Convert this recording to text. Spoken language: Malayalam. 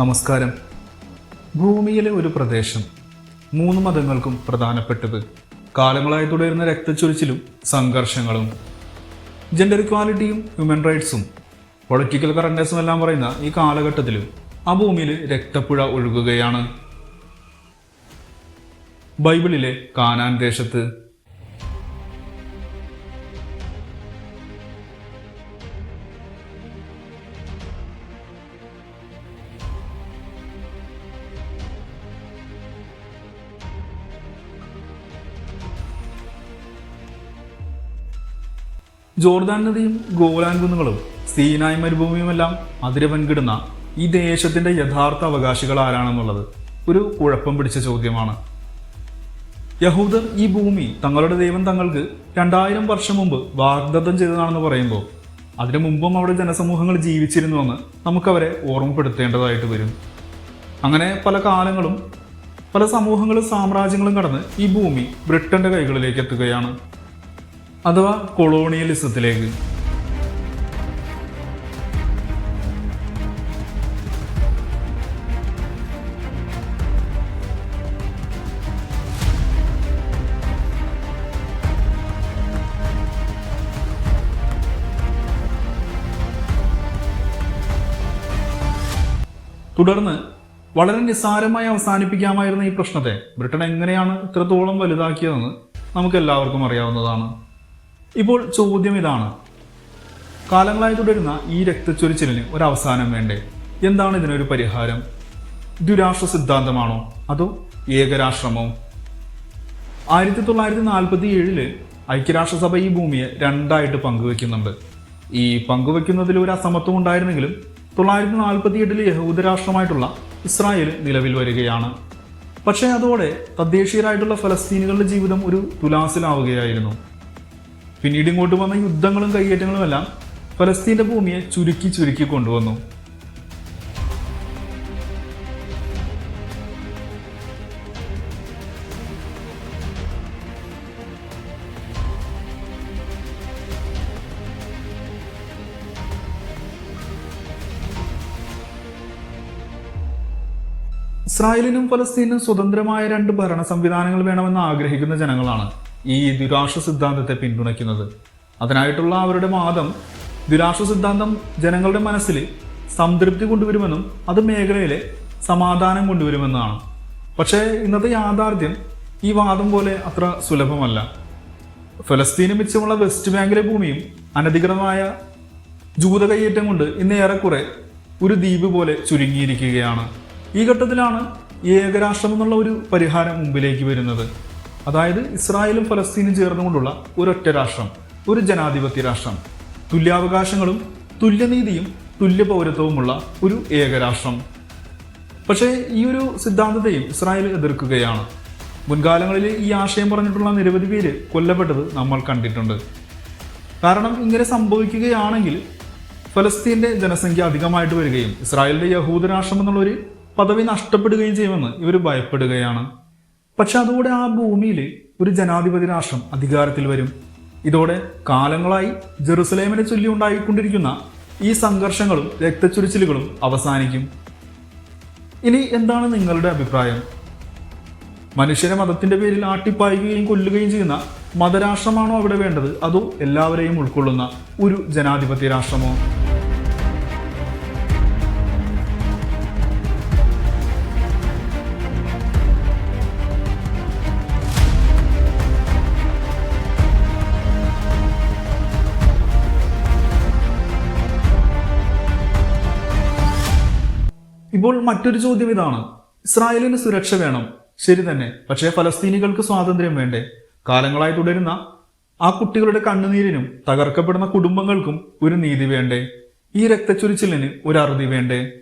നമസ്കാരം. ഭൂമിയിലെ ഒരു പ്രദേശം മൂന്ന് മതങ്ങൾക്കും പ്രധാനപ്പെട്ടത്. കാലങ്ങളായി തുടരുന്ന രക്തച്ചൊരിച്ചിലും സംഘർഷങ്ങളും ജെൻഡർ ഇക്വാലിറ്റിയും ഹ്യൂമൻ റൈറ്റ്സും പൊളിറ്റിക്കൽ കറന്റേഴ്സും എല്ലാം പറയുന്ന ഈ കാലഘട്ടത്തിലും ആ ഭൂമിയിൽ രക്തപ്പുഴ ഒഴുകുകയാണ്. ബൈബിളിലെ കാനാൻ ദേശത്ത് ജോർദാൻ നദിയും ഗോലാൻ കുന്നുകളും സീനായ് മരുഭൂമിയുമെല്ലാം അതിര് പങ്കിടുന്ന ഈ ദേശത്തിന്റെ യഥാർത്ഥ അവകാശികൾ ആരാണെന്നുള്ളത് ഒരു കുഴപ്പം പിടിച്ച ചോദ്യമാണ്. യഹൂദർ ഈ ഭൂമി തങ്ങളുടെ ദൈവം തങ്ങൾക്ക് രണ്ടായിരം വർഷം മുമ്പ് വാഗ്ദത്തം ചെയ്തതാണെന്ന് പറയുമ്പോൾ അതിനു മുമ്പും അവിടെ ജനസമൂഹങ്ങൾ ജീവിച്ചിരുന്നുവെന്ന് നമുക്കവരെ ഓർമ്മപ്പെടുത്തേണ്ടതായിട്ട് വരും. അങ്ങനെ പല കാലങ്ങളും പല സമൂഹങ്ങളും സാമ്രാജ്യങ്ങളും കടന്ന് ഈ ഭൂമി ബ്രിട്ടന്റെ കൈകളിലേക്ക് എത്തുകയാണ്. അഥവാ കൊളോണിയലിസത്തിലേക്ക്. തുടർന്ന് വളരെ നിസ്സാരമായി അവസാനിപ്പിക്കാമായിരുന്ന ഈ പ്രശ്നത്തെ ബ്രിട്ടൻ എങ്ങനെയാണ് ഇത്രത്തോളം വലുതാക്കിയതെന്ന് നമുക്ക് എല്ലാവർക്കും അറിയാവുന്നതാണ്. ഇപ്പോൾ ചോദ്യം ഇതാണ്. കാലങ്ങളായി തുടരുന്ന ഈ രക്തച്ചൊരിച്ചിലിന് ഒരു അവസാനം വേണ്ടേ? എന്താണ് ഇതിനൊരു പരിഹാരം? ദ്വിരാഷ്ട്ര സിദ്ധാന്തമാണോ? അതോ ഏകരാഷ്ട്രമോ? ആയിരത്തി തൊള്ളായിരത്തി നാൽപ്പത്തി ഏഴിൽ ഐക്യരാഷ്ട്രസഭ ഈ ഭൂമിയെ രണ്ടായിട്ട് പങ്കുവെക്കുന്നുണ്ട്. ഈ പങ്കുവെക്കുന്നതിൽ ഒരു അസമത്വം ഉണ്ടായിരുന്നെങ്കിലും തൊള്ളായിരത്തി നാൽപ്പത്തി എട്ടിൽ യഹൂദരാഷ്ട്രമായിട്ടുള്ള ഇസ്രായേൽ നിലവിൽ വരികയാണ്. പക്ഷേ അതോടെ തദ്ദേശീയരായിട്ടുള്ള ഫലസ്തീനുകളുടെ ജീവിതം ഒരു തുലാസിലാവുകയായിരുന്നു. പിന്നീട് ഇങ്ങോട്ട് വന്ന യുദ്ധങ്ങളും കയ്യേറ്റങ്ങളും എല്ലാം ഫലസ്തീന്റെ ഭൂമിയെ ചുരുക്കി ചുരുക്കി കൊണ്ടുവന്നു. ഇസ്രായേലിനും ഫലസ്തീനും സ്വതന്ത്രമായ രണ്ട് ഭരണ സംവിധാനങ്ങൾ വേണമെന്ന് ആഗ്രഹിക്കുന്ന ജനങ്ങളാണ്. ഈ ദുരാശ സിദ്ധാന്തത്തെ പിന്തുണയ്ക്കുന്നത്. അതിനായിട്ടുള്ള അവരുടെ വാദം ദുരാശ സിദ്ധാന്തം ജനങ്ങളുടെ മനസ്സിൽ സംതൃപ്തി കൊണ്ടുവരുമെന്നും അത് മേഖലയിലെ സമാധാനം കൊണ്ടുവരുമെന്നാണ്. പക്ഷേ ഇന്നത്തെ യാഥാർത്ഥ്യം ഈ വാദം പോലെ അത്ര സുലഭമല്ല. ഫലസ്തീനും മിച്ചമുള്ള വെസ്റ്റ് ബാങ്കിലെ ഭൂമിയും അനധികൃതമായ ജൂത കയ്യേറ്റം കൊണ്ട് ഇന്ന് ഏറെക്കുറെ ഒരു ദ്വീപ് പോലെ ചുരുങ്ങിയിരിക്കുകയാണ്. ഈ ഘട്ടത്തിലാണ് ഏകരാഷ്ട്രം എന്നുള്ള ഒരു പരിഹാരം മുമ്പിലേക്ക് വരുന്നത്. അതായത് ഇസ്രായേലും ഫലസ്തീനും ചേർന്നുകൊണ്ടുള്ള ഒരൊറ്റ രാഷ്ട്രം ഒരു ജനാധിപത്യ രാഷ്ട്രം. തുല്യാവകാശങ്ങളും തുല്യനീതിയും തുല്യ പൗരത്വവുമുള്ള ഒരു ഏകരാഷ്ട്രം പക്ഷേ ഈ ഒരു സിദ്ധാന്തത്തെയും ഇസ്രായേൽ എതിർക്കുകയാണ്. മുൻകാലങ്ങളിൽ ഈ ആശയം പറഞ്ഞിട്ടുള്ള നിരവധി പേര് കൊല്ലപ്പെട്ടത് നമ്മൾ കണ്ടിട്ടുണ്ട്. കാരണം ഇങ്ങനെ സംഭവിക്കുകയാണെങ്കിൽ ഫലസ്തീന്റെ ജനസംഖ്യ അധികമായിട്ട് വരികയും ഇസ്രായേലിന്റെ യഹൂദ രാഷ്ട്രം എന്നുള്ള ഒരു പദവി നഷ്ടപ്പെടുകയും ചെയ്യുമെന്ന് ഇവർ ഭയപ്പെടുകയാണ്. പക്ഷെ അതോടെ ആ ഭൂമിയിൽ ഒരു ജനാധിപതി രാഷ്ട്രം അധികാരത്തിൽ വരും. ഇതോടെ കാലങ്ങളായി ജെറുസലേമിനെ ചൊല്ലി ഉണ്ടായിക്കൊണ്ടിരിക്കുന്ന ഈ സംഘർഷങ്ങളും രക്തച്ചുരിച്ചിലുകളും അവസാനിക്കും. ഇനി എന്താണ് നിങ്ങളുടെ അഭിപ്രായം? മനുഷ്യരെ മതത്തിന്റെ പേരിൽ ആട്ടിപ്പായുകയും കൊല്ലുകയും ചെയ്യുന്ന മതരാഷ്ട്രമാണോ അവിടെ വേണ്ടത്? അതോ എല്ലാവരെയും ഉൾക്കൊള്ളുന്ന ഒരു ജനാധിപത്യ രാഷ്ട്രമോ? ഇപ്പോൾ മറ്റൊരു ചോദ്യം ഇതാണ്. ഇസ്രായേലിന് സുരക്ഷ വേണം. ശരി തന്നെ. പക്ഷേ ഫലസ്തീനികൾക്ക് സ്വാതന്ത്ര്യം വേണ്ടേ? കാലങ്ങളായി തുടരുന്ന ആ കുട്ടികളുടെ കണ്ണുനീരിനും തകർക്കപ്പെടുന്ന കുടുംബങ്ങൾക്കും ഒരു നീതി വേണ്ടേ? ഈ രക്തച്ചൊരിച്ചിലിന് ഒരു അറുതി വേണ്ടേ?